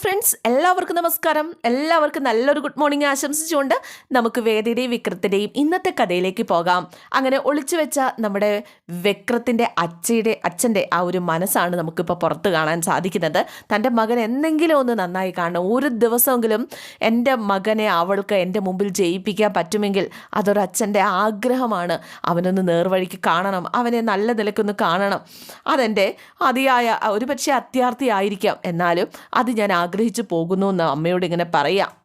Friends എല്ലാവർക്കും നമസ്കാരം. എല്ലാവർക്കും നല്ലൊരു ഗുഡ് മോർണിംഗ് ആശംസിച്ചുകൊണ്ട് നമുക്ക് വേദിയുടെയും വിക്രത്തിന്റെയും ഇന്നത്തെ കഥയിലേക്ക് പോകാം. അങ്ങനെ ഒളിച്ചു വെച്ച നമ്മുടെ വിക്രത്തിന്റെ അച്ഛയുടെ അച്ഛന്റെ ആ ഒരു മനസ്സാണ് നമുക്കിപ്പോൾ പുറത്ത് കാണാൻ സാധിക്കുന്നത്. തന്റെ മകൻ എന്തെങ്കിലും ഒന്ന് നന്നായി കാണണം. ഒരു ദിവസമെങ്കിലും എന്റെ മകനെ അവൾക്ക് എന്റെ മുമ്പിൽ ജയിപ്പിക്കാൻ പറ്റുമെങ്കിൽ അതൊരു അച്ഛന്റെ ആഗ്രഹമാണ്. അവനൊന്ന് നേർവഴിക്ക് കാണണം. അവനെ നല്ല നിലക്കൊന്ന് കാണണം. അതെന്റെ അതിയായ ഒരു പക്ഷേ അത്യാർത്ഥിയായിരിക്കാം. എന്നാലും അത് ഞാൻ ആഗ്രഹിച്ചു പോകുന്നു എന്ന് അമ്മയോട് ഇങ്ങനെ പറയാം.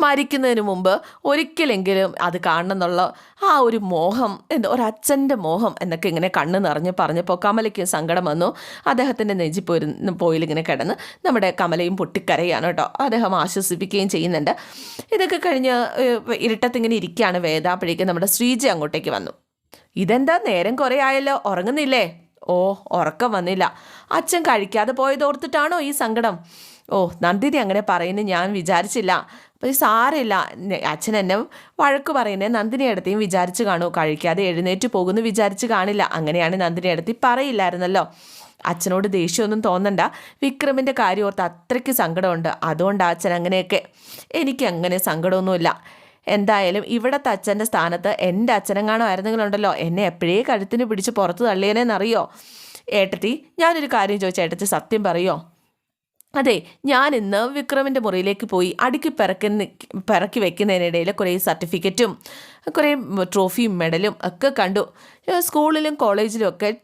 മരിക്കുന്നതിന് മുമ്പ് ഒരിക്കലെങ്കിലും അത് കാണണം എന്നുള്ള ആ ഒരു മോഹം എന്താ ഒരച്ഛന്റെ മോഹം എന്നൊക്കെ ഇങ്ങനെ കണ്ണ് നിറഞ്ഞ് പറഞ്ഞപ്പോൾ കമലയ്ക്ക് സങ്കടം വന്നു. അദ്ദേഹത്തിന്റെ നെഞ്ചി നെഞ്ചിപ്പോയിരുന്ന പോയിലിങ്ങനെ കിടന്ന് നമ്മുടെ കമലയും പൊട്ടിക്കരയാണ് കേട്ടോ. അദ്ദേഹം ആശ്വസിപ്പിക്കുകയും ചെയ്യുന്നുണ്ട്. ഇതൊക്കെ കഴിഞ്ഞ് ഇരുട്ടത്തിങ്ങനെ ഇരിക്കുകയാണ് വേദ. അപ്പോഴേക്കും നമ്മുടെ ശ്രീജ അങ്ങോട്ടേക്ക് വന്നു. ഇതെന്താ? നേരം കുറേ ആയല്ലോ. ഉറങ്ങുന്നില്ലേ? ഓ ഉറക്കം വന്നില്ല. അച്ഛൻ കഴിക്കാതെ പോയതോർത്തിട്ടാണോ ഈ സങ്കടം? ഓ നന്ദിനി അങ്ങനെ പറയുന്നത് ഞാൻ വിചാരിച്ചില്ല. അപ്പോൾ സാരമില്ല. അച്ഛൻ എന്നെ വഴക്ക് പറയുന്നത് നന്ദിനി അടുത്തേയും വിചാരിച്ച് കാണൂ. കഴിക്കാതെ എഴുന്നേറ്റ് പോകുന്നു വിചാരിച്ച് കാണില്ല. അങ്ങനെയാണ് നന്ദിനി അടുത്തി പറയില്ലായിരുന്നല്ലോ. അച്ഛനോട് ദേഷ്യമൊന്നും തോന്നണ്ട. വിക്രമിന്റെ കാര്യം ഓർത്ത് അത്രയ്ക്ക് സങ്കടമുണ്ട്. അതുകൊണ്ട് അച്ഛൻ അങ്ങനെയൊക്കെ. എനിക്ക് അങ്ങനെ സങ്കടമൊന്നുമില്ല. എന്തായാലും ഇവിടത്തെ അച്ഛന്റെ സ്ഥാനത്ത് എന്റെ അച്ഛനെങ്ങാണോ ആയിരുന്നെങ്കിലുണ്ടല്ലോ. എന്നെ എപ്പോഴേ കഴുത്തിന് പിടിച്ച് പുറത്ത് തള്ളിയനെന്നറിയോ? ഏട്ടത്തി ഞാനൊരു കാര്യം ചോദിച്ചാൽ ഏട്ടത്തി സത്യം പറയോ? അതെ ഞാൻ ഇന്ന് വിക്രമിന്റെ മുറിയിലേക്ക് പോയി അടുക്കി പിറക്കുന്ന പിറക്കി വെക്കുന്നതിനിടയിൽ കുറേ സർട്ടിഫിക്കറ്റും കുറേ ട്രോഫിയും മെഡലും ഒക്കെ കണ്ടു. സ്കൂളിലും കോളേജിലും ഒക്കെ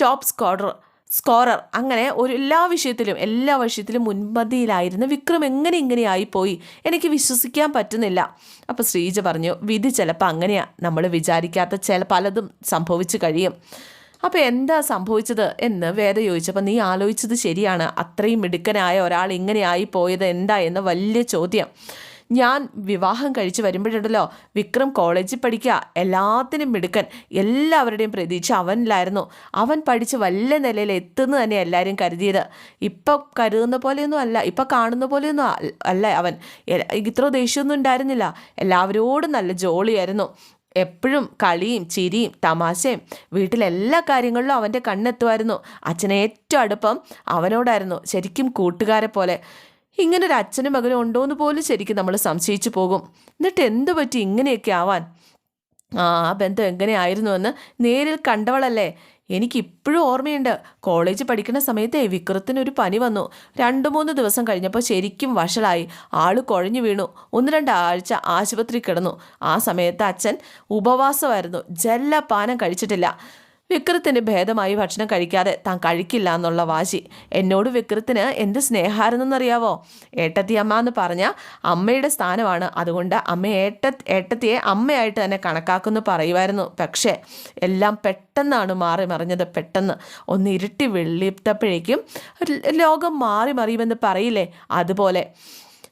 ടോപ്പ് സ്കോഡർ സ്കോറർ അങ്ങനെ ഒരു എല്ലാ വിഷയത്തിലും എല്ലാ വിഷയത്തിലും മുൻപന്തിയിലായിരുന്ന വിക്രം എങ്ങനെ ഇങ്ങനെയായി പോയി? എനിക്ക് വിശ്വസിക്കാൻ പറ്റുന്നില്ല. അപ്പോൾ ശ്രീജ പറഞ്ഞു വിധി ചിലപ്പോൾ അങ്ങനെയാണ് നമ്മൾ വിചാരിക്കാത്ത ചില പലതും സംഭവിച്ചു കഴിയും. അപ്പോൾ എന്താ സംഭവിച്ചത് എന്ന് വേദ ചോദിച്ചപ്പോൾ നീ ആലോചിച്ചത് ശരിയാണ്. അത്രയും മിടുക്കനായ ഒരാൾ ഇങ്ങനെയായി പോയത് എന്താ? എന്ന വലിയ ചോദ്യം. ഞാൻ വിവാഹം കഴിച്ച് വരുമ്പോഴുണ്ടല്ലോ വിക്രം കോളേജിൽ പഠിക്കുക എല്ലാത്തിനും മിടുക്കൻ. എല്ലാവരുടെയും പ്രതീക്ഷ അവനിലായിരുന്നു. അവൻ പഠിച്ച് വല്ല നിലയിൽ എത്തുന്നു തന്നെ എല്ലാവരും കരുതിയത്. ഇപ്പം കരുതുന്ന പോലെയൊന്നും അല്ല. ഇപ്പം കാണുന്ന പോലെയൊന്നും അല്ല- അവൻ. ഇത്ര ദേഷ്യമൊന്നും ഉണ്ടായിരുന്നില്ല. എല്ലാവരോടും നല്ല ജോളിയായിരുന്നു. എപ്പോഴും കളിയും ചിരിയും തമാശയും വീട്ടിലെല്ലാ കാര്യങ്ങളിലും അവന്റെ കണ്ണെത്തുമായിരുന്നു. അച്ഛന് ഏറ്റവും അടുപ്പം അവനോടായിരുന്നു. ശരിക്കും കൂട്ടുകാരെ പോലെ. ഇങ്ങനൊരു അച്ഛനും മകനും ഉണ്ടോ എന്ന് പോലും ശരിക്കും നമ്മൾ സംശയിച്ചു പോകും. എന്നിട്ട് എന്തു പറ്റി ഇങ്ങനെയൊക്കെ ആവാൻ? ആ ബന്ധം എങ്ങനെയായിരുന്നു എന്ന് നേരിൽ കണ്ടവളല്ലേ? എനിക്ക് ഇപ്പോഴും ഓർമ്മയുണ്ട്. കോളേജ് പഠിക്കുന്ന സമയത്ത് വിക്രത്തിന് ഒരു പനി വന്നു. രണ്ട് മൂന്ന് ദിവസം കഴിഞ്ഞപ്പോൾ ശരിക്കും വഷളായി. ആൾ കുഴഞ്ഞു വീണു. ഒന്ന് രണ്ടാഴ്ച ആശുപത്രി കിടന്നു. ആ സമയത്ത് അച്ഛൻ ഉപവാസമായിരുന്നു. ജലപാനം കഴിച്ചിട്ടില്ല. വിക്രത്തിന് ഭേദമായി ഭക്ഷണം കഴിക്കാതെ താൻ കഴിക്കില്ല എന്നുള്ള വാശി. എന്നോട് വിക്രത്തിന് എന്ത് സ്നേഹമായിരുന്നെന്നറിയാവോ ഏട്ടത്തി അമ്മ എന്ന് പറഞ്ഞ അമ്മയുടെ സ്ഥാനമാണ്. അതുകൊണ്ട് അമ്മ ഏട്ട ഏട്ടത്തിയെ അമ്മയായിട്ട് തന്നെ കണക്കാക്കുന്നു പറയുമായിരുന്നു. പക്ഷേ എല്ലാം പെട്ടെന്നാണ് മാറി മറിഞ്ഞത്. പെട്ടെന്ന് ഒന്ന് ഇരുട്ടി വെള്ളിത്തപ്പോഴേക്കും ലോകം മാറി മറിയുമെന്ന് പറയില്ലേ? അതുപോലെ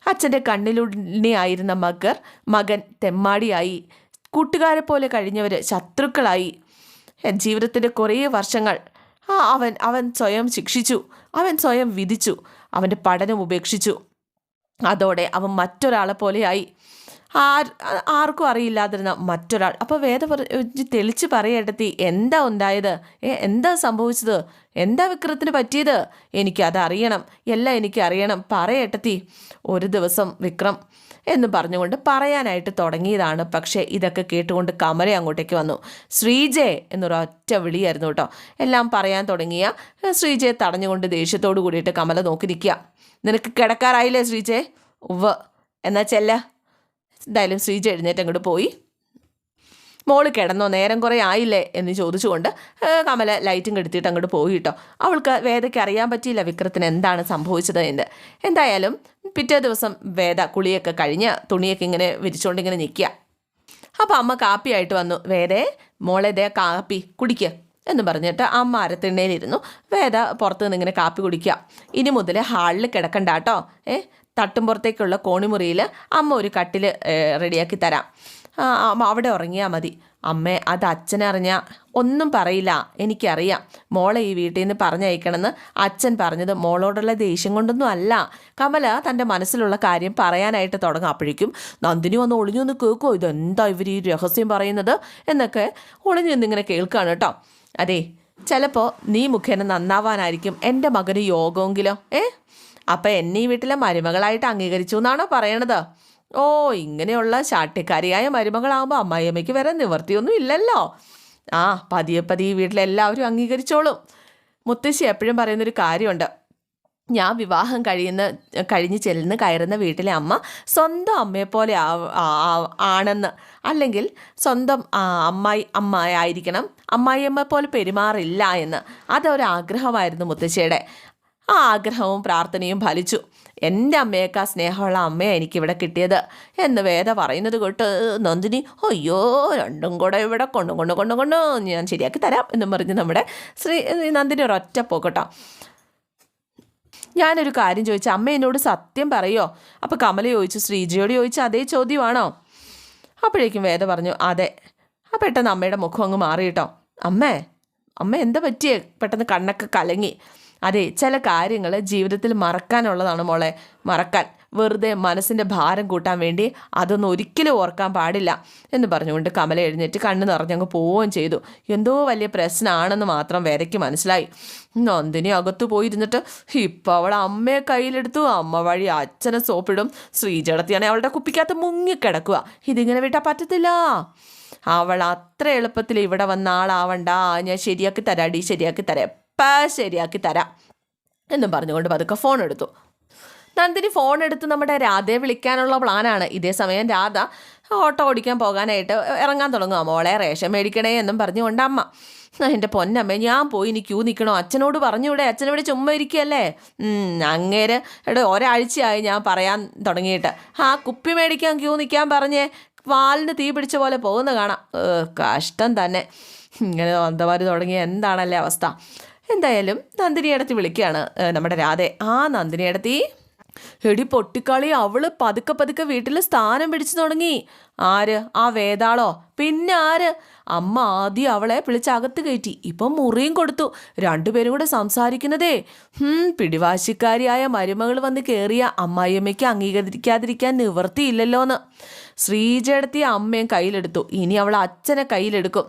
അച്ഛന്റെ കണ്ണിലുണ്ണിയായിരുന്ന മകർ മകൻ തെമ്മാടിയായി. കൂട്ടുകാരെ പോലെ കഴിഞ്ഞവർ ശത്രുക്കളായി. ജീവിതത്തിന്റെ കുറേ വർഷങ്ങൾ. ആ അവൻ അവൻ സ്വയം ശിക്ഷിച്ചു. അവൻ സ്വയം വിധിച്ചു. അവന്റെ പഠനം ഉപേക്ഷിച്ചു. അതോടെ അവൻ മറ്റൊരാളെ പോലെയായി. ആർ ആർക്കും അറിയില്ലാതിരുന്ന മറ്റൊരാൾ. അപ്പോൾ വേദ തെളിച്ച് പറയേണ്ടത്തി എന്താ ഉണ്ടായത്? എന്താ സംഭവിച്ചത്? എന്താ വിക്രത്തിന് പറ്റിയത്? എനിക്കത് അറിയണം എല്ലാം എനിക്ക് അറിയണം പറയേട്ടത്തി ഒരു ദിവസം വിക്രം എന്ന് പറഞ്ഞുകൊണ്ട് പറയാനായിട്ട് തുടങ്ങിയതാണ്. പക്ഷേ ഇതൊക്കെ കേട്ടുകൊണ്ട് കമല അങ്ങോട്ടേക്ക് വന്നു. ശ്രീജയെ എന്നൊരൊറ്റ വിളിയായിരുന്നു കേട്ടോ. എല്ലാം പറയാൻ തുടങ്ങിയ ശ്രീജയെ തടഞ്ഞുകൊണ്ട് ദേഷ്യത്തോടു കൂടിയിട്ട് കമല നോക്കി നിൽക്കുക. നിനക്ക് കിടക്കാറായില്ലേ ശ്രീജയ് ഉവ്വ്. എന്നാ ചെല്ല. എന്തായാലും ശ്രീജ എഴുന്നേറ്റ് അങ്ങോട്ട് പോയി. മോൾ കിടന്നോ? നേരം കുറേ ആയില്ലേ? എന്ന് ചോദിച്ചുകൊണ്ട് കമല ലൈറ്റും കെടുത്തിയിട്ട് അങ്ങോട്ട് പോയി കേട്ടോ അവൾക്ക് വേദയ്ക്ക് അറിയാൻ പറ്റിയില്ല വിക്രത്തിന് എന്താണ് സംഭവിച്ചത് എന്ന്. എന്തായാലും പിറ്റേ ദിവസം വേദ കുളിയൊക്കെ കഴിഞ്ഞ് തുണിയൊക്കെ ഇങ്ങനെ വിരിച്ചുകൊണ്ട് ഇങ്ങനെ നിൽക്കുക അപ്പോൾ അമ്മ കാപ്പിയായിട്ട് വന്നു. വേദേ മോളെ ദേ കാപ്പി കുടിക്കുക എന്ന് പറഞ്ഞിട്ട് അമ്മ അരത്തിണ്ണയിലിരുന്നു വേദ പുറത്ത് നിന്ന് ഇങ്ങനെ കാപ്പി കുടിക്കുക ഇനി മുതൽ ഹാളിൽ കിടക്കണ്ട കേട്ടോ ഏ തട്ടുംപുറത്തേക്കുള്ള കോണിമുറിയിൽ അമ്മ ഒരു കട്ടിൽ റെഡിയാക്കി തരാം. അവിടെ ഉറങ്ങിയാൽ മതി. അമ്മേ അത് അച്ഛനറിഞ്ഞാൽ ഒന്നും പറയില്ല. എനിക്കറിയാം. മോളെ ഈ വീട്ടിൽ നിന്ന് പറഞ്ഞയക്കണമെന്ന് അച്ഛൻ പറഞ്ഞത് മോളോടുള്ള ദേഷ്യം കൊണ്ടൊന്നും അല്ല. കമല തന്റെ മനസ്സിലുള്ള കാര്യം പറയാനായിട്ട് തുടങ്ങും അപ്പോഴേക്കും നന്ദിനി വന്ന് ഒളിഞ്ഞു നിന്ന് കേൾക്കുമോ ഇതെന്താ ഇവർ ഈ രഹസ്യം പറയുന്നത്? എന്നൊക്കെ ഒളിഞ്ഞു നിന്നിങ്ങനെ കേൾക്കുകയാണ് കേട്ടോ. അതെ ചിലപ്പോൾ നീ മുഖേന നന്നാവാനായിരിക്കും എന്റെ മകന് യോഗമെങ്കിലോ? ഏ? അപ്പം എന്നെ ഈ വീട്ടിലെ മരുമകളായിട്ട് അംഗീകരിച്ചു എന്നാണോ പറയണത്? ഓ ഇങ്ങനെയുള്ള ശാട്ടിക്കാരിയായ മരുമകളാകുമ്പോൾ അമ്മായിയമ്മയ്ക്ക് വരെ നിവർത്തിയൊന്നും ഇല്ലല്ലോ. ആ പതിയെ പതിയെ വീട്ടിലെല്ലാവരും അംഗീകരിച്ചോളും. മുത്തശ്ശി എപ്പോഴും പറയുന്നൊരു കാര്യമുണ്ട്. ഞാൻ വിവാഹം കഴിയുന്ന കഴിഞ്ഞ് ചെല്ലുന്ന കയറുന്ന വീട്ടിലെ അമ്മ സ്വന്തം അമ്മയെപ്പോലെ ആണെന്ന്. അല്ലെങ്കിൽ സ്വന്തം അമ്മായി അമ്മായി ആയിരിക്കണം. അമ്മായിയമ്മ പോലെ പെരുമാറില്ല എന്ന്. അതൊരാഗ്രഹമായിരുന്നു മുത്തശ്ശിയുടെ. ആ ആഗ്രഹവും പ്രാർത്ഥനയും ഫലിച്ചു. എന്റെ അമ്മയേക്കാ സ്നേഹമുള്ള അമ്മയാണ് എനിക്കിവിടെ കിട്ടിയത് എന്ന് വേദ പറയുന്നത് കേട്ട് നന്ദിനി അയ്യോ രണ്ടും കൂടെ ഇവിടെ കൊണ്ടു കൊണ്ടു കൊണ്ടു കൊണ്ടു ഞാൻ ശരിയാക്കി തരാം എന്നും പറഞ്ഞ് നമ്മുടെ ശ്രീ നന്ദിനി ഒരൊറ്റ പോക്കട്ടോ. ഞാനൊരു കാര്യം ചോദിച്ചു അമ്മ എന്നോട് സത്യം പറയോ? അപ്പോൾ കമല ചോദിച്ചു ശ്രീജിയോട് ചോദിച്ചു അതേ ചോദ്യമാണോ? അപ്പോഴേക്കും വേദ പറഞ്ഞു അതെ. ആ പെട്ടെന്ന് അമ്മയുടെ മുഖം അങ്ങ് മാറി കേട്ടോ അമ്മേ അമ്മ എന്താ പറ്റിയേ? പെട്ടെന്ന് കണ്ണൊക്കെ കലങ്ങി. അതെ ചില കാര്യങ്ങൾ ജീവിതത്തിൽ മറക്കാനുള്ളതാണ് മോളെ. മറക്കാൻ. വെറുതെ മനസ്സിന്റെ ഭാരം കൂട്ടാൻ വേണ്ടി അതൊന്നും ഒരിക്കലും ഓർക്കാൻ പാടില്ല എന്ന് പറഞ്ഞുകൊണ്ട് കമല എഴുന്നേറ്റ് കണ്ണ് നിറഞ്ഞങ്ങ് പോവുകയും ചെയ്തു. എന്തോ വലിയ പ്രശ്നമാണെന്ന് മാത്രം വരയ്ക്ക് മനസ്സിലായി. നന്ദിനി അകത്തു പോയിരുന്നിട്ട് ഇപ്പം അവൾ അമ്മയെ കയ്യിലെടുത്തു. അമ്മ വഴി അച്ഛനെ സോപ്പിടും. ശ്രീജടത്തിയാണെങ്കിൽ അവളുടെ കുപ്പിക്കകത്ത് മുങ്ങിക്കിടക്കുക. ഇതിങ്ങനെ വിട്ടാൽ പറ്റത്തില്ല. അവൾ അത്ര എളുപ്പത്തിൽ ഇവിടെ വന്ന ആളാവണ്ട. ഞാൻ ശരിയാക്കി തരാടി ശരിയാക്കി തരാം. എപ്പം ശരിയാക്കി തരാം എന്നും പറഞ്ഞുകൊണ്ട് പതുക്കെ ഫോൺ എടുത്തു. നന്ദിനി ഫോൺ എടുത്ത് നമ്മുടെ രാധയെ വിളിക്കാനുള്ള പ്ലാനാണ് ഇതേ സമയം രാധ ഓട്ടോ ഓടിക്കാൻ പോകാനായിട്ട് ഇറങ്ങാൻ തുടങ്ങുക മോളെ റേഷൻ മേടിക്കണേ എന്നും പറഞ്ഞുകൊണ്ട് അമ്മ. എന്റെ പൊന്നമ്മേ ഞാൻ പോയി ഇനി ക്യൂ നിൽക്കണോ അച്ഛനോട് പറഞ്ഞൂടെ അച്ഛനിവിടെ ചുമ്മാ ഇരിക്കുകയല്ലേ? അങ്ങേര് ഒരാഴ്ചയായി ഞാൻ പറയാൻ തുടങ്ങിയിട്ട്. ആ കുപ്പി മേടിക്കാൻ ക്യൂ നിൽക്കാൻ പറഞ്ഞേ വാലിന് തീ പിടിച്ച പോലെ പോകുന്ന കാണാം. കഷ്ടം തന്നെ. ഇങ്ങനെ അന്തമാര് തുടങ്ങിയ എന്താണല്ലേ അവസ്ഥ? എന്തായാലും നന്ദിനിയടത്തി വിളിക്കുകയാണ്. നമ്മുടെ രാധെ. ആ നന്ദിനിയടത്തി. എടി പൊട്ടിക്കളി. അവൾ പതുക്കെ പതുക്കെ വീട്ടിൽ സ്ഥാനം പിടിച്ചു തുടങ്ങി. ആര്? ആ വേതാളോ? പിന്നെ ആര്? അമ്മ ആദ്യം അവളെ വിളിച്ചകത്ത് കയറ്റി. ഇപ്പം മുറിയും കൊടുത്തു. രണ്ടുപേരും കൂടെ സംസാരിക്കുന്നതേ. ഹും പിടിവാശിക്കാരിയായ മരുമകൾ വന്ന് കയറിയ അമ്മായിയമ്മയ്ക്ക് അംഗീകരിക്കാതിരിക്കാൻ നിവർത്തിയില്ലല്ലോന്ന് ശ്രീജടത്തി അമ്മയും കയ്യിലെടുത്തു. ഇനി അവൾ അച്ഛനെ കയ്യിലെടുക്കും.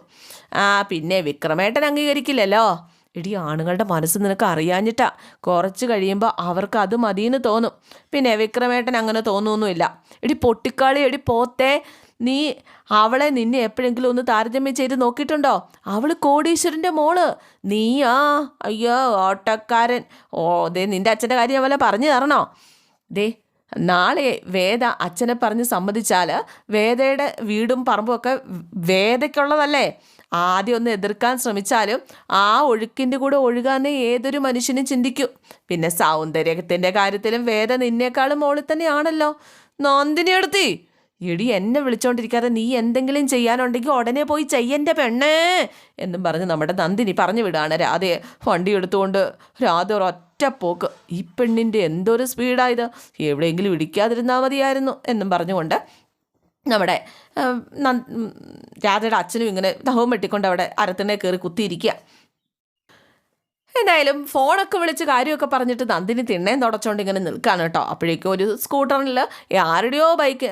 ആ പിന്നെ വിക്രമേട്ടൻ അംഗീകരിക്കില്ലല്ലോ. എടി ആണുങ്ങളുടെ മനസ്സ് നിനക്ക് അറിയാഞ്ഞിട്ടാ. കുറച്ച് കഴിയുമ്പോൾ അവർക്ക് അത് മതിയെന്ന് തോന്നും. പിന്നെ വിക്രമേട്ടൻ അങ്ങനെ തോന്നുന്നൊന്നുമില്ല ഇടി പൊട്ടിക്കാളി എടി പോത്തേ നീ അവളെ നിന്നെ എപ്പോഴെങ്കിലും ഒന്ന് താരതമ്യം ചെയ്ത് നോക്കിയിട്ടുണ്ടോ? അവൾ കോടീശ്വരന്റെ മോൾ. നീ ആ അയ്യോ ഓട്ടക്കാരൻ. ഓ ദേ നിന്റെ അച്ഛന്റെ കാര്യം അവളെ പറഞ്ഞു തരണോ? ദേ നാളെ വേദ അച്ഛനെ പറഞ്ഞ് സമ്മതിച്ചാൽ വേദയുടെ വീടും പറമ്പും ഒക്കെ വേദയ്ക്കുള്ളതല്ലേ? ആദ്യം ഒന്ന് എതിർക്കാൻ ശ്രമിച്ചാലും ആ ഒഴുക്കിന്റെ കൂടെ ഒഴുകാന്ന് ഏതൊരു മനുഷ്യനും ചിന്തിക്കും. പിന്നെ സൗന്ദര്യത്തിന്റെ കാര്യത്തിലും വേദ നിന്നേക്കാളും മോളിൽ തന്നെയാണല്ലോ. നന്ദിനി എടുത്തി. എടി എന്നെ വിളിച്ചോണ്ടിരിക്കാതെ നീ എന്തെങ്കിലും ചെയ്യാനുണ്ടെങ്കിൽ ഉടനെ പോയി ചെയ്യന്റെ പെണ്ണേ എന്നും പറഞ്ഞ് നമ്മുടെ നന്ദിനി പറഞ്ഞു വിടാണ് രാധയെ. വണ്ടി എടുത്തുകൊണ്ട് രാധ ഒരൊറ്റ പോക്ക്. ഈ പെണ്ണിന്റെ എന്തൊരു സ്പീഡായത് എവിടെയെങ്കിലും ഇടിക്കാതിരുന്നാൽ മതിയായിരുന്നു എന്നും പറഞ്ഞുകൊണ്ട് നമ്മുടെ രാജയുടെ അച്ഛനും ഇങ്ങനെ ദഹവും വെട്ടിക്കൊണ്ട് അവിടെ അരത്തിനെ കയറി കുത്തിയിരിക്കുക എന്തായാലും ഫോണൊക്കെ വിളിച്ച് കാര്യമൊക്കെ പറഞ്ഞിട്ട് നന്ദിനി തിണ്ണയും തുടച്ചുകൊണ്ട് ഇങ്ങനെ നിൽക്കുകയാണ് കേട്ടോ. അപ്പോഴേക്കും ഒരു സ്കൂട്ടറിൽ ആരുടെയോ ബൈക്ക്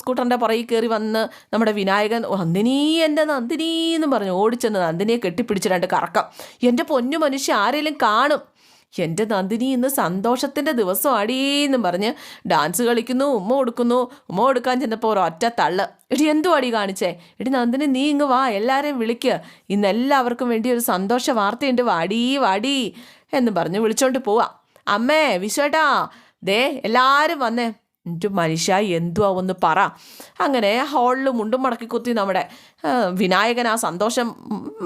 സ്കൂട്ടറിന്റെ പുറകിൽ കയറി വന്ന് നമ്മുടെ വിനായകൻ നന്ദിനി എന്റെ നന്ദിനി എന്ന് പറഞ്ഞു ഓടിച്ചെന്ന് നന്ദിനിയെ കെട്ടിപ്പിടിച്ച് രണ്ട് കറക്കം. എന്റെ പൊന്നു മനുഷ്യ ആരെങ്കിലും കാണും. എന്റെ നന്ദിനി ഇന്ന് സന്തോഷത്തിന്റെ ദിവസം അടീന്നും പറഞ്ഞ് ഡാൻസ് കളിക്കുന്നു ഉമ്മ കൊടുക്കുന്നു. ഉമ്മ കൊടുക്കാൻ ചെന്നപ്പോൾ ഒരൊറ്റ തള്ള്. എടി എന്തു അടി കാണിച്ചേ? എടി നന്ദിനി നീ ഇങ്ങ് വാ എല്ലാവരെയും വിളിക്കുക ഇന്ന് എല്ലാവർക്കും വേണ്ടി ഒരു സന്തോഷ വാർത്തയുണ്ട്. വാടി വാടി എന്ന് പറഞ്ഞ് വിളിച്ചോണ്ട് പോവാം. അമ്മേ വിശ്വേട്ടാ. ദേ എല്ലാവരും വന്നേ. എന്നിട്ട് മനുഷ്യ എന്തുവാ ഒന്ന് പറ. അങ്ങനെ ഹാളിൽ മുണ്ടും മടക്കി കുത്തി നമ്മുടെ വിനായകൻ ആ സന്തോഷം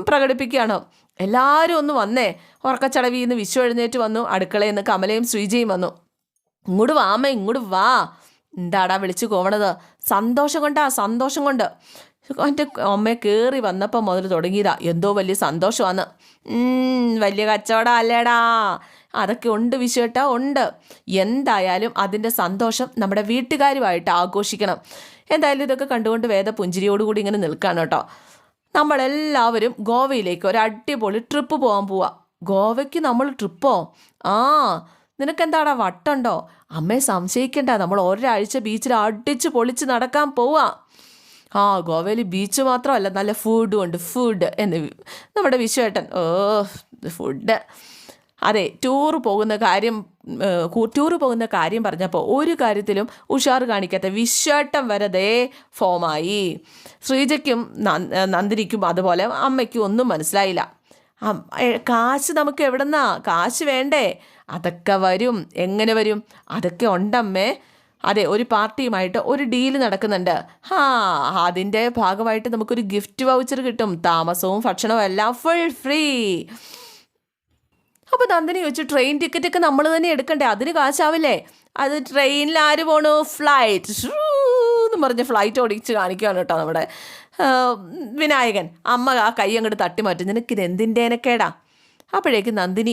പ്രകടിപ്പിക്കുകയാണ്. എല്ലാവരും ഒന്ന് വന്നേ. ഉറക്കച്ചടവിൽ നിന്ന് വിശ്വ എഴുന്നേറ്റ് വന്നു. അടുക്കളയിൽ കമലയും ശ്രീജയും വന്നു. ഇങ്ങോട്ട് വാ അമ്മ ഇങ്ങോട്ട് വാ. എന്താടാ വിളിച്ചു പോകണത് സന്തോഷം കൊണ്ടാ സന്തോഷം കൊണ്ട്. എന്റെ അമ്മയെ കയറി വന്നപ്പോൾ മുതൽ തുടങ്ങിയതാ. എന്തോ വലിയ സന്തോഷമാണ് വലിയ കച്ചവടം അല്ലേടാ. അതൊക്കെ ഉണ്ട് വിശ്വട്ട ഉണ്ട്. എന്തായാലും അതിന്റെ സന്തോഷം നമ്മുടെ വീട്ടുകാരുമായിട്ട് ആഘോഷിക്കണം. എന്തായാലും ഇതൊക്കെ കണ്ടുകൊണ്ട് വേദ പുഞ്ചിരിയോടുകൂടി ഇങ്ങനെ നിൽക്കുകയാണ് കേട്ടോ. നമ്മളെല്ലാവരും ഗോവയിലേക്ക് ഒരു അടിപൊളി ട്രിപ്പ് പോകാൻ പോവാ. ഗോവയ്ക്ക് നമ്മൾ ട്രിപ്പോ? ആ നിനക്കെന്താടാ വട്ടുണ്ടോ? അമ്മയെ സംശയിക്കണ്ട നമ്മൾ ഒരാഴ്ച ബീച്ചിൽ അടിച്ച് പൊളിച്ച് നടക്കാൻ പോവാം. ആ ഗോവയിൽ ബീച്ച് മാത്രമല്ല നല്ല ഫുഡും ഉണ്ട് ഫുഡ് എന്ന് നമ്മുടെ വിശ്വേട്ടൻ ഓ ഫുഡ് അതെ ടൂർ പോകുന്ന കാര്യം ടൂർ പോകുന്ന കാര്യം പറഞ്ഞപ്പോൾ ഒരു കാര്യത്തിലും ഉഷാർ കാണിക്കാത്ത വിശ്വട്ടം വരെ ദേ ഫോമായി. ശ്രീജയ്ക്കും നന്ദ- നന്ദിനിക്കും അതുപോലെ അമ്മയ്ക്കും ഒന്നും മനസ്സിലായില്ല. കാശ് നമുക്ക് എവിടെന്നാ? കാശ് വേണ്ടേ? അതൊക്കെ വരും. എങ്ങനെ വരും? അതൊക്കെ ഉണ്ടമ്മേ. അതെ ഒരു പാർട്ടിയുമായിട്ട് ഒരു ഡീൽ നടക്കുന്നുണ്ട്. ഹാ അതിന്റെ ഭാഗമായിട്ട് നമുക്കൊരു ഗിഫ്റ്റ് വൗച്ചർ കിട്ടും. താമസവും ഭക്ഷണവും എല്ലാം ഫുൾ ഫ്രീ അപ്പോൾ നന്ദിനി ചോദിച്ചു ട്രെയിൻ ടിക്കറ്റ് ഒക്കെ നമ്മൾ തന്നെ എടുക്കണ്ടേ? അതിന് കാശാവില്ലേ? അത് ട്രെയിനിൽ ആര് പോണു? ഫ്ലൈറ്റ് എന്ന് പറഞ്ഞ് ഫ്ലൈറ്റ് ഓടിച്ച് കാണിക്കുകയാണ് കേട്ടോ നമ്മുടെ വിനായകൻ. അമ്മ ആ കൈ അങ്ങോട്ട് തട്ടി മാറ്റും. നിനക്ക് എന്തിന്റെനക്കേടാ? അപ്പോഴേക്ക് നന്ദിനി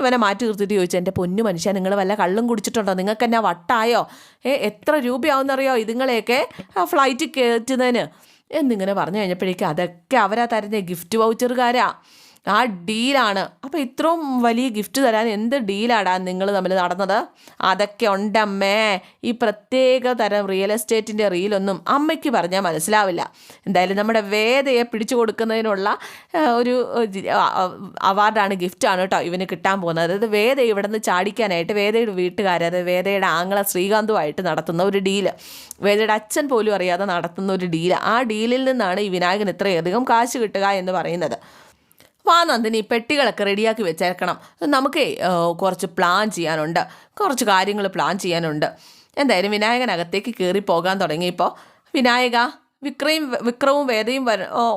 ഇവനെ മാറ്റി നിർത്തിയിട്ട് ചോദിച്ചു എന്റെ പൊന്നു മനുഷ്യൻ നിങ്ങൾ വല്ല കള്ളും കുടിച്ചിട്ടുണ്ടോ? നിങ്ങൾക്ക് എന്നാ വട്ടായോ? ഏ എത്ര രൂപയാവുന്നറിയോ ഇതുങ്ങളെയൊക്കെ? ആ ഫ്ലൈറ്റ് കയറ്റുന്നതിന്. എന്നിങ്ങനെ പറഞ്ഞു കഴിഞ്ഞപ്പോഴേക്ക് അതൊക്കെ അവരാ തരുന്ന ഗിഫ്റ്റ് വൗച്ചറുകാരാ ആ ഡീലാണ്. അപ്പോൾ ഇത്രയും വലിയ ഗിഫ്റ്റ് തരാൻ എന്ത് ഡീലാടാ നിങ്ങൾ തമ്മിൽ നടന്നത്? അതൊക്കെ ഉണ്ടമ്മേ. ഈ പ്രത്യേക തരം റിയൽ എസ്റ്റേറ്റിന്റെ റീലൊന്നും അമ്മയ്ക്ക് പറഞ്ഞാൽ മനസ്സിലാവില്ല. എന്തായാലും നമ്മുടെ വേദയെ പിടിച്ചു കൊടുക്കുന്നതിനുള്ള ഒരു അവാർഡാണ് ഗിഫ്റ്റാണ് കേട്ടോ ഇവന് കിട്ടാൻ പോകുന്നത്. അതായത് വേദ ഇവിടെ നിന്ന് ചാടിക്കാനായിട്ട് വേദയുടെ വീട്ടുകാർ അതായത് വേദയുടെ ആങ്ങള ശ്രീകാന്തുമായിട്ട് നടത്തുന്ന ഒരു ഡീൽ. വേദയുടെ അച്ഛൻ പോലും അറിയാതെ നടത്തുന്ന ഒരു ഡീൽ. ആ ഡീലിൽ നിന്നാണ് ഈ വിനായകൻ ഇത്രയധികം കാശ് കിട്ടുക എന്ന് പറയുന്നത്. വാ നന്ദിനി പെട്ടികളൊക്കെ റെഡിയാക്കി വെച്ചേക്കണം. നമുക്ക് കുറച്ച് പ്ലാൻ ചെയ്യാനുണ്ട്. കുറച്ച് കാര്യങ്ങൾ പ്ലാൻ ചെയ്യാനുണ്ട്. എന്തായാലും വിനായകനകത്തേക്ക് കയറി പോകാൻ തുടങ്ങിയപ്പോൾ വിനായക വിക്രയും വിക്രവും വേദയും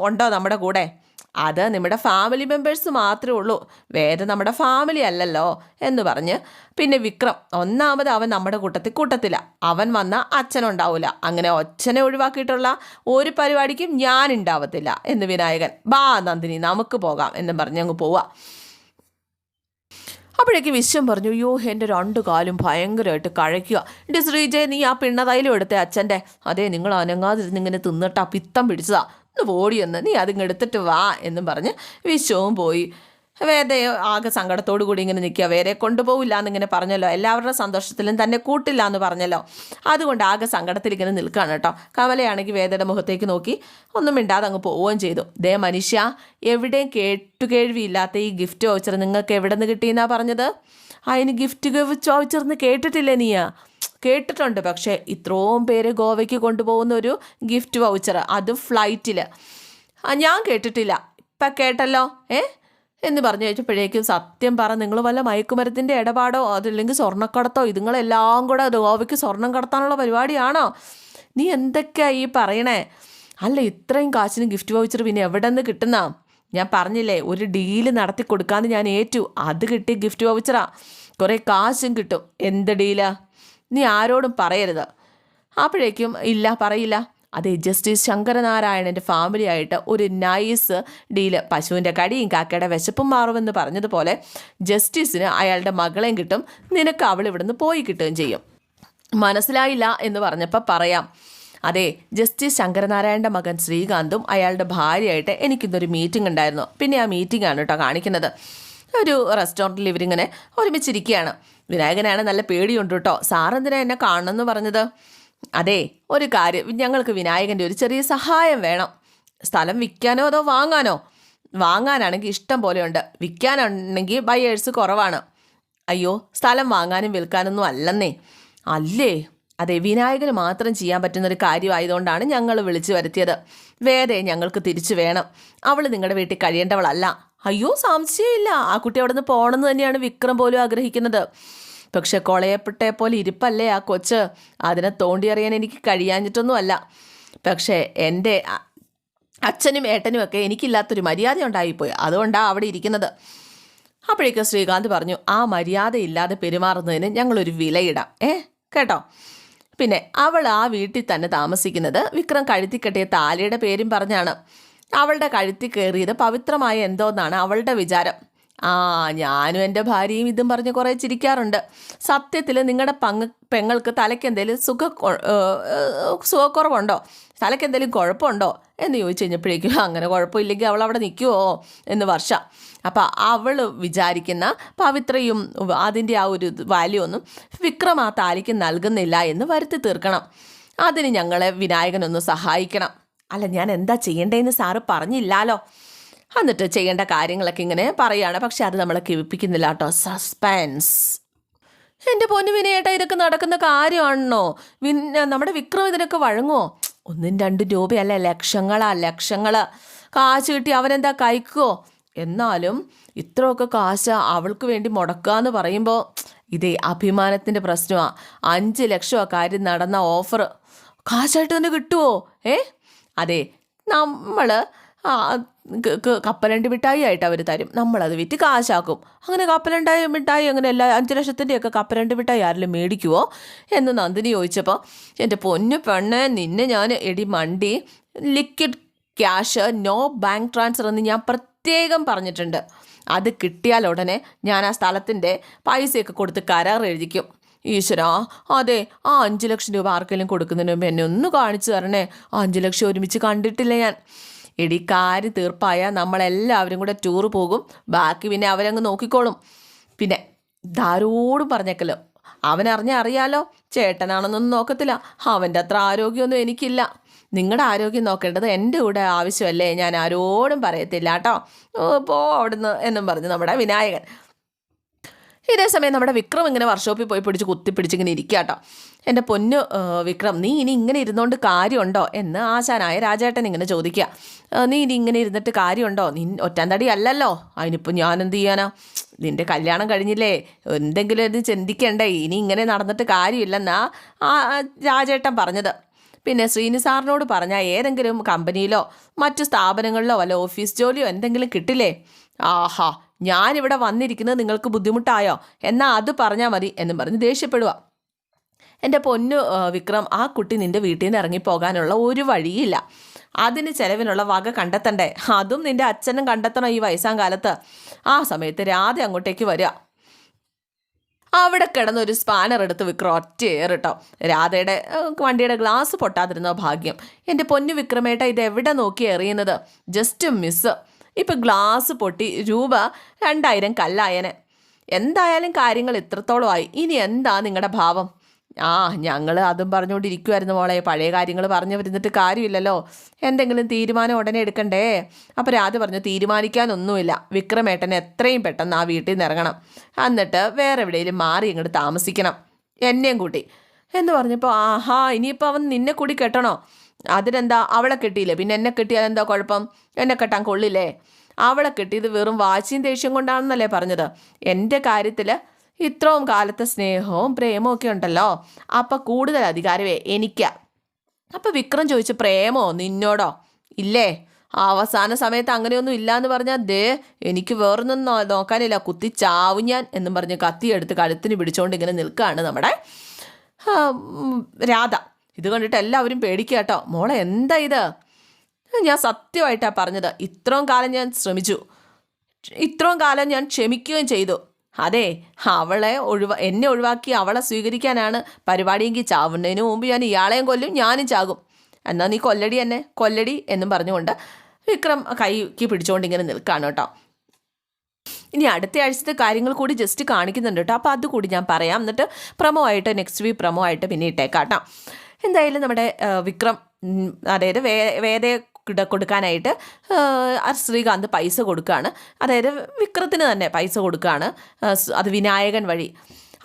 ഉണ്ടോ നമ്മുടെ കൂടെ? അത് നമ്മുടെ ഫാമിലി മെമ്പേഴ്സ് മാത്രമേ ഉള്ളൂ. വേറെ നമ്മുടെ ഫാമിലി അല്ലല്ലോ എന്ന് പറഞ്ഞ് പിന്നെ വിക്രം ഒന്നാമത് അവൻ നമ്മുടെ കൂട്ടത്തിൽ കൂട്ടത്തില്ല. അവൻ വന്ന അച്ഛനുണ്ടാവില്ല അങ്ങനെ ഒച്ചനെ ഒഴിവാക്കിയിട്ടുള്ള ഒരു പരിപാടിക്കും ഞാൻ ഉണ്ടാവത്തില്ല എന്ന് വിനായകൻ ബാ നന്ദിനി നമുക്ക് പോകാം എന്ന് പറഞ്ഞ് അങ്ങ് പോവാ. അപ്പോഴേക്ക് വിശ്വം പറഞ്ഞു അയ്യോ എന്റെ രണ്ടു കാലും ഭയങ്കരമായിട്ട് കഴയ്ക്കുക. എന്റെ നീ ആ പിണ്ണതൈലും എടുത്തേ അച്ഛന്റെ. അതെ നിങ്ങൾ അനങ്ങാതിരുന്ന് ഇങ്ങനെ തിന്നിട്ട് പിത്തം പിടിച്ചതാ. ഒന്ന് പോടിയൊന്ന് നീ അതിങ്ങ് എടുത്തിട്ട് വാ എന്നും പറഞ്ഞ് വിശ്വവും പോയി. വേദ ആകെ സങ്കടത്തോടു കൂടി ഇങ്ങനെ നിൽക്കുക. വേറെ കൊണ്ടുപോകില്ല എന്നിങ്ങനെ പറഞ്ഞല്ലോ. എല്ലാവരുടെ സന്തോഷത്തിലും തന്നെ കൂട്ടില്ല എന്ന് പറഞ്ഞല്ലോ. അതുകൊണ്ട് ആകെ സങ്കടത്തിൽ ഇങ്ങനെ നിൽക്കുകയാണ് കേട്ടോ. കമലയാണെങ്കിൽ വേദയുടെ മുഖത്തേക്ക് നോക്കി ഒന്നും മിണ്ടാതെ അങ്ങ് പോവുകയും ചെയ്തു. ദേ മനുഷ്യ എവിടെയും കേട്ടുകേഴ്വിയില്ലാത്ത ഈ ഗിഫ്റ്റ് വൗച്ചർ നിങ്ങൾക്ക് എവിടെ നിന്ന് കിട്ടിയെന്നാണ് പറഞ്ഞത് അതിന് ഗിഫ്റ്റ് വൗച്ചർന്ന് കേട്ടിട്ടില്ലേ നീയാ? കേട്ടിട്ടുണ്ട്. പക്ഷേ ഇത്രയും പേര് ഗോവയ്ക്ക് കൊണ്ടുപോകുന്ന ഒരു ഗിഫ്റ്റ് വൗച്ചർ അത് ഫ്ലൈറ്റിൽ ഞാൻ കേട്ടിട്ടില്ല. ഇപ്പം കേട്ടല്ലോ ഏ? എന്ന് പറഞ്ഞു വെച്ചപ്പോഴേക്കും സത്യം പറ നിങ്ങൾ വല്ല മയക്കുമരത്തിന്റെ ഇടപാടോ അതില്ലെങ്കിൽ സ്വർണക്കടത്തോ ഇതുങ്ങളെല്ലാം കൂടെ ഗോവയ്ക്ക് സ്വർണം കടത്താനുള്ള പരിപാടിയാണോ? നീ എന്തൊക്കെയാണ് ഈ പറയണേ? അല്ല ഇത്രയും കാശിന് ഗിഫ്റ്റ് വൗച്ചർ പിന്നെ എവിടെ നിന്ന് കിട്ടുന്ന? ഞാൻ പറഞ്ഞില്ലേ ഒരു ഡീൽ നടത്തി കൊടുക്കാമെന്ന് ഞാൻ ഏറ്റു. അത് കിട്ടി ഗിഫ്റ്റ് വൗച്ചറാ. കുറേ കാശും കിട്ടും. എന്ത് ഡീലാ? നീ ആരോടും പറയരുത്. അപ്പോഴേക്കും ഇല്ല പറയില്ല. അതെ ജസ്റ്റിസ് ശങ്കരനാരായണന്റെ ഫാമിലിയായിട്ട് ഒരു നൈസ് ഡീൽ പശുവിന്റെ കടിയും കാക്കയുടെ വിശപ്പും മാറുമെന്ന് പറഞ്ഞതുപോലെ ജസ്റ്റിസിന് അയാളുടെ മകളെയും കിട്ടും. നിനക്ക് അവൾ ഇവിടുന്ന് പോയി കിട്ടുകയും ചെയ്യും. മനസ്സിലായില്ല എന്ന് പറഞ്ഞപ്പോൾ പറയാം. അതെ ജസ്റ്റിസ് ശങ്കരനാരായണന്റെ മകൻ ശ്രീകാന്തും അയാളുടെ ഭാര്യയായിട്ട് എനിക്കിന്നൊരു മീറ്റിംഗ് ഉണ്ടായിരുന്നു. പിന്നെ ആ മീറ്റിംഗ് ആണ് കേട്ടോ കാണിക്കുന്നത്. ഒരു റെസ്റ്റോറന്റിൽ ഇവരിങ്ങനെ ഒരുമിച്ചിരിക്കുകയാണ്. വിനായകനാണ് നല്ല പേടിയുണ്ട് കേട്ടോ. സാറെന്തിനാ എന്നെ കാണണമെന്ന് പറഞ്ഞത്? അതെ ഒരു കാര്യം. ഞങ്ങൾക്ക് വിനായകന്റെ ഒരു ചെറിയ സഹായം വേണം. സ്ഥലം വിൽക്കാനോ അതോ വാങ്ങാനോ? വാങ്ങാനാണെങ്കിൽ ഇഷ്ടം പോലെയുണ്ട്. വിൽക്കാനുണ്ടെങ്കിൽ ബയേഴ്സ് കുറവാണ്. അയ്യോ സ്ഥലം വാങ്ങാനും വിൽക്കാനൊന്നും അല്ലെന്നേ. അല്ലേ? അതെ വിനായകന് മാത്രം ചെയ്യാൻ പറ്റുന്ന ഒരു കാര്യമായതുകൊണ്ടാണ് ഞങ്ങൾ വിളിച്ചു വരുത്തിയത്. വേറെ ഞങ്ങൾക്ക് തിരിച്ചു വേണം. അവൾ നിങ്ങളുടെ വീട്ടിൽ കഴിയേണ്ടവളല്ല. അയ്യോ സംശയമില്ല. ആ കുട്ടി അവിടെ നിന്ന് പോകണമെന്ന് തന്നെയാണ് വിക്രം പോലും ആഗ്രഹിക്കുന്നത്. പക്ഷെ കൊളയപ്പെട്ടെ പോലെ ഇരിപ്പല്ലേ ആ കൊച്ച്? അതിനെ തോണ്ടി അറിയാൻ എനിക്ക് കഴിയാഞ്ഞിട്ടൊന്നുമല്ല. പക്ഷേ എന്റെ അച്ഛനും ഏട്ടനും ഒക്കെ എനിക്കില്ലാത്തൊരു മര്യാദ ഉണ്ടായിപ്പോയി അതുകൊണ്ടാണ് അവിടെ ഇരിക്കുന്നത്. അപ്പോഴേക്കും ശ്രീകാന്ത് പറഞ്ഞു ആ മര്യാദ ഇല്ലാതെ പെരുമാറുന്നതിന് ഞങ്ങളൊരു വിലയിടാം. ഏ കേട്ടോ? പിന്നെ അവൾ ആ വീട്ടിൽ തന്നെ താമസിക്കുന്നത് വിക്രം കഴുത്തിക്കെട്ടിയ താലിയുടെ പേരും പറഞ്ഞാണ്. അവളുടെ കഴുത്തി കയറിയത് പവിത്രമായ എന്തോന്നാണ് അവളുടെ വിചാരം. ആ ഞാനും എന്റെ ഭാര്യയും ഇതും പറഞ്ഞ് കുറേ ചിരിക്കാറുണ്ട്. സത്യത്തിൽ നിങ്ങളുടെ പങ്ങ് പെങ്ങൾക്ക് തലയ്ക്ക് എന്തെങ്കിലും സുഖ സുഖക്കുറവുണ്ടോ? തലയ്ക്ക് എന്തെങ്കിലും കുഴപ്പമുണ്ടോ എന്ന് ചോദിച്ചു കഴിഞ്ഞപ്പോഴേക്കും അങ്ങനെ കുഴപ്പമില്ലെങ്കിൽ അവൾ അവിടെ നിൽക്കുമോ എന്ന് വർഷ. അപ്പോൾ അവൾ വിചാരിക്കുന്ന പവിത്രയും അതിന്റെ ആ ഒരു വാല്യൂ ഒന്നും വിക്രം ആ താലിക്ക് നൽകുന്നില്ല എന്ന് വരുത്തി തീർക്കണം. അതിന് ഞങ്ങളെ വിനായകനൊന്ന് സഹായിക്കണം. അല്ല ഞാൻ എന്താ ചെയ്യേണ്ടതെന്ന് സാറ് പറഞ്ഞില്ലാലോ? എന്നിട്ട് ചെയ്യേണ്ട കാര്യങ്ങളൊക്കെ ഇങ്ങനെ പറയുകയാണ് പക്ഷെ അത് നമ്മളെ കിവിപ്പിക്കുന്നില്ല കേട്ടോ. സസ്പെൻസ് എന്റെ പൊന്നു വിനയേട്ടാ ഇതൊക്കെ നടക്കുന്ന കാര്യമാണോ വി നമ്മുടെ വിക്രം ഇതിനൊക്കെ വഴങ്ങുമോ ഒന്നും രണ്ടും രൂപയല്ല ലക്ഷങ്ങളാ ലക്ഷങ്ങൾ കാശ് കിട്ടി അവനെന്താ കഴിക്കുമോ എന്നാലും ഇത്രയൊക്കെ കാശ് അവൾക്ക് വേണ്ടി മുടക്കാന്ന് പറയുമ്പോൾ ഇതേ അഭിമാനത്തിന്റെ പ്രശ്നമാണ് അഞ്ച് ലക്ഷമാണ് കാര്യം നടന്ന ഓഫർ കാശായിട്ട് തന്നെ കിട്ടുമോ ഏ? അതെ നമ്മൾ കപ്പലണ്ടി മിഠായി ആയിട്ട് അവർ തരും. നമ്മളത് വിറ്റ് കാശാക്കും. അങ്ങനെ കപ്പലണ്ടായി മിഠായി അങ്ങനെ എല്ലാ അഞ്ച് ലക്ഷത്തിന്റെയൊക്കെ കപ്പലണ്ടി മിഠായി ആരെങ്കിലും മേടിക്കുമോ എന്ന് നന്ദിനി ചോദിച്ചപ്പോൾ എന്റെ പൊന്നു പെണ്ണ് നിന്നെ ഞാൻ എടി മണ്ടി liquid cash no bank transfer എന്ന് ഞാൻ പ്രത്യേകം പറഞ്ഞിട്ടുണ്ട്. അത് കിട്ടിയാൽ ഉടനെ ഞാൻ ആ സ്ഥലത്തിന്റെ പൈസയൊക്കെ കൊടുത്ത് കരാർ എഴുതിക്കും. ഈശ്വരാ അതെ ആ അഞ്ച് ലക്ഷം രൂപ ആർക്കെങ്കിലും കൊടുക്കുന്നതിന് മുമ്പ് എന്നെ ഒന്ന് കാണിച്ചു തരണേ. ആ അഞ്ച് ലക്ഷം ഒരുമിച്ച് കണ്ടിട്ടില്ല ഞാൻ. എടി കാര്യം തീർപ്പായ നമ്മളെല്ലാവരും കൂടെ ടൂറ് പോകും. ബാക്കി പിന്നെ അവരങ്ങ് നോക്കിക്കോളും. പിന്നെ ധാരോടും പറഞ്ഞേക്കല്ലോ. അവനറിഞ്ഞ അറിയാലോ ചേട്ടനാണെന്നൊന്നും നോക്കത്തില്ല. അവന്റെ അത്ര ആരോഗ്യമൊന്നും എനിക്കില്ല. നിങ്ങളുടെ ആരോഗ്യം നോക്കേണ്ടത് എന്റെ കൂടെ ആവശ്യമല്ലേ? ഞാൻ ആരോടും പറയത്തില്ല കേട്ടോ. പോ അവിടുന്ന് എന്നും പറഞ്ഞു നമ്മുടെ വിനായകൻ. ഇതേ സമയം നമ്മുടെ വിക്രം ഇങ്ങനെ വർക്ക്ഷോപ്പിൽ പോയി പിടിച്ച് കുത്തിപ്പിടിച്ച് ഇങ്ങനെ ഇരിക്കുക കേട്ടോ. എന്റെ പൊന്നു വിക്രം നീ ഇനി ഇങ്ങനെ ഇരുന്നുകൊണ്ട് കാര്യമുണ്ടോ? എന്ന് ആശാനായ രാജേട്ടൻ ഇങ്ങനെ ചോദിക്കുക. നീ ഇനി ഇങ്ങനെ ഇരുന്നിട്ട് കാര്യമുണ്ടോ? നീ ഒറ്റാന്തടി അല്ലല്ലോ. അതിനിപ്പോൾ ഞാൻ എന്ത് ചെയ്യാനാ? നിന്റെ കല്യാണം കഴിഞ്ഞില്ലേ? എന്തെങ്കിലും ഇത് ചിന്തിക്കണ്ടേ? ഇനി ഇങ്ങനെ നടന്നിട്ട് കാര്യമില്ലെന്നാ ആ രാജേട്ടൻ പറഞ്ഞത്. പിന്നെ ശ്രീനി സാറിനോട് പറഞ്ഞാൽ ഏതെങ്കിലും കമ്പനിയിലോ മറ്റു സ്ഥാപനങ്ങളിലോ വല്ല ഓഫീസ് ജോലിയോ എന്തെങ്കിലും കിട്ടില്ലേ? ആഹാ ഞാനിവിടെ വന്നിരിക്കുന്നത് നിങ്ങൾക്ക് ബുദ്ധിമുട്ടായോ? എന്നാൽ അത് പറഞ്ഞാൽ മതി എന്നും പറഞ്ഞ് ദേഷ്യപ്പെടുക എന്റെ പൊന്നു വിക്രം ആ കുട്ടി നിന്റെ വീട്ടിൽ നിന്ന് ഇറങ്ങിപ്പോകാനുള്ള ഒരു വഴിയില്ല. അതിന് ചെലവിനുള്ള വക കണ്ടെത്തണ്ടേ? അതും നിന്റെ അച്ഛനും കണ്ടെത്തണം ഈ വയസ്സാം കാലത്ത്. ആ സമയത്ത് രാധ അങ്ങോട്ടേക്ക് വരിക അവിടെ കിടന്ന് ഒരു സ്പാനർ എടുത്ത് വിക്രം ഒറ്റ ഏറിട്ടോ. രാധയുടെ വണ്ടിയുടെ ഗ്ലാസ് പൊട്ടാതിരുന്ന ഭാഗ്യം. എന്റെ പൊന്നു വിക്രമേട്ട ഇത് എവിടെ നോക്കി എറിയുന്നത്? ജസ്റ്റ് മിസ് ഇപ്പം ഗ്ലാസ് പൊട്ടി രൂപ രണ്ടായിരം കല്ലായനെ. എന്തായാലും കാര്യങ്ങൾ ഇത്രത്തോളമായി ഇനി എന്താ നിങ്ങളുടെ ഭാവം? ആ ഞങ്ങൾ അതും പറഞ്ഞുകൊണ്ടിരിക്കുമായിരുന്നു മോളെ. പഴയ കാര്യങ്ങൾ പറഞ്ഞു വരുന്നിട്ട് കാര്യമില്ലല്ലോ. എന്തെങ്കിലും തീരുമാനം ഉടനെ എടുക്കണ്ടേ? അപ്പോൾ രാധ പറഞ്ഞു തീരുമാനിക്കാനൊന്നുമില്ല. വിക്രമേട്ടൻ എത്രയും പെട്ടെന്ന് ആ വീട്ടിൽ നിന്ന് ഇറങ്ങണം. എന്നിട്ട് വേറെ എവിടെയെങ്കിലും മാറി ഇങ്ങോട്ട് താമസിക്കണം. എന്നെയും കൂട്ടി. എന്ന് പറഞ്ഞപ്പോൾ ആഹാ ഇനിയിപ്പോൾ അവൻ നിന്നെ കൂടി കെട്ടണോ? അതിനെന്താ അവളെ കിട്ടിയില്ലേ? പിന്നെ എന്നെ കിട്ടിയാൽ എന്താ കുഴപ്പം? എന്നെ കെട്ടാൻ കൊള്ളില്ലേ? അവളെ കിട്ടിയത് വെറും വാശിയും ദേഷ്യം കൊണ്ടാണെന്നല്ലേ പറഞ്ഞത്. എന്റെ കാര്യത്തിൽ ഇത്രയും കാലത്തെ സ്നേഹവും പ്രേമവും ഒക്കെ ഉണ്ടല്ലോ. അപ്പം കൂടുതൽ അധികാരമേ എനിക്കാ. അപ്പം വിക്രം ചോദിച്ചു പ്രേമോ? നിന്നോടോ? ഇല്ലേ. അവസാന സമയത്ത് അങ്ങനെയൊന്നും ഇല്ല എന്ന് പറഞ്ഞാൽ ദേ എനിക്ക് വേറൊന്നും നോക്കാനില്ല. കുത്തി ചാവും ഞാൻ എന്നും പറഞ്ഞ് കത്തിയെടുത്ത് കഴുത്തിന് പിടിച്ചുകൊണ്ട് ഇങ്ങനെ നിൽക്കുകയാണ് നമ്മുടെ രാധ. ഇത് കണ്ടിട്ട് എല്ലാവരും പേടിക്കുക കേട്ടോ. മോളെ എന്താ ഇത്? ഞാൻ സത്യമായിട്ടാണ് പറഞ്ഞത്. ഇത്രയും കാലം ഞാൻ ശ്രമിച്ചു. ഇത്രയും കാലം ഞാൻ ക്ഷമിക്കുകയും ചെയ്തു. അതെ അവളെ ഒഴിവാ എന്നെ ഒഴിവാക്കി അവളെ സ്വീകരിക്കാനാണ് പരിപാടിയെങ്കിൽ ചാവുന്നതിന് മുമ്പ് ഞാൻ ഇയാളെയും കൊല്ലും ഞാനും ചാകും. എന്നാൽ നീ കൊല്ലടി എന്നെ കൊല്ലടി എന്നും പറഞ്ഞുകൊണ്ട് വിക്രം കൈക്ക് പിടിച്ചുകൊണ്ട് ഇങ്ങനെ നിൽക്കുകയാണ് കേട്ടോ. ഇനി അടുത്ത ആഴ്ചത്തെ കാര്യങ്ങൾ കൂടി ജസ്റ്റ് കാണിക്കുന്നുണ്ട് കേട്ടോ. അപ്പോൾ അതുകൂടി ഞാൻ പറയാം. എന്നിട്ട് പ്രമോ ആയിട്ട് നെക്സ്റ്റ് വീക്ക് പ്രമോ ആയിട്ട് പിന്നെ ഇട്ടേക്കാം കേട്ടോ. എന്തായാലും നമ്മുടെ വിക്രം അതായത് വേ വേദയെ കിട- കൊടുക്കാനായിട്ട് ആ, ശ്രീകാന്ത് പൈസ കൊടുക്കുകയാണ് അതായത് വിക്രത്തിന് തന്നെ പൈസ കൊടുക്കുകയാണ് അത് വിനായകൻ വഴി.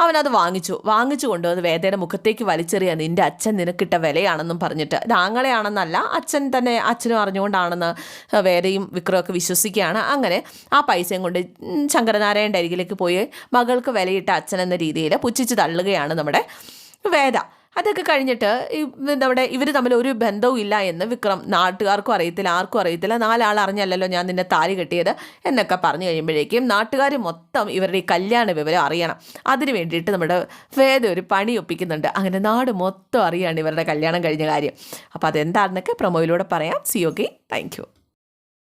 അവനത് വാങ്ങിച്ചു. വാങ്ങിച്ചു കൊണ്ടുവന്ന് വേദയുടെ മുഖത്തേക്ക് വലിച്ചെറിയാൻ നിന്റെ അച്ഛൻ നിനക്കിട്ട വിലയാണെന്നും പറഞ്ഞിട്ട്. ഇത് ആങ്ങളെയാണെന്നല്ല അച്ഛൻ തന്നെ അച്ഛനും അറിഞ്ഞുകൊണ്ടാണെന്ന് വേദയും വിക്രമൊക്കെ വിശ്വസിക്കുകയാണ്. അങ്ങനെ ആ പൈസയും കൊണ്ട് ശങ്കരനാരായണന്റെ അരികിലേക്ക് പോയി മകൾക്ക് വിലയിട്ട അച്ഛൻ എന്ന രീതിയിൽ പുച്ഛിച്ച് തള്ളുകയാണ് നമ്മുടെ വേദ. അതൊക്കെ കഴിഞ്ഞിട്ട് നമ്മുടെ ഇവർ തമ്മിൽ ഒരു ബന്ധവും ഇല്ല എന്ന് വിക്രം നാട്ടുകാർക്കും അറിയത്തില്ല ആർക്കും അറിയത്തില്ല. നാലാൾ അറിഞ്ഞല്ലല്ലോ ഞാൻ നിന്നെ താലി കെട്ടിയത് എന്നൊക്കെ പറഞ്ഞു കഴിയുമ്പോഴേക്കും നാട്ടുകാർ മൊത്തം ഇവരുടെ ഈ കല്യാണ വിവരം അറിയണം. അതിന് വേണ്ടിയിട്ട് നമ്മുടെ വേദ ഒരു പണി ഒപ്പിക്കുന്നുണ്ട്. അങ്ങനെ നാട് മൊത്തം അറിയാണ് ഇവരുടെ കല്യാണം കഴിഞ്ഞ കാര്യം. അപ്പോൾ അതെന്താണെന്നൊക്കെ പ്രൊമോയിലൂടെ പറയാം. C okay thank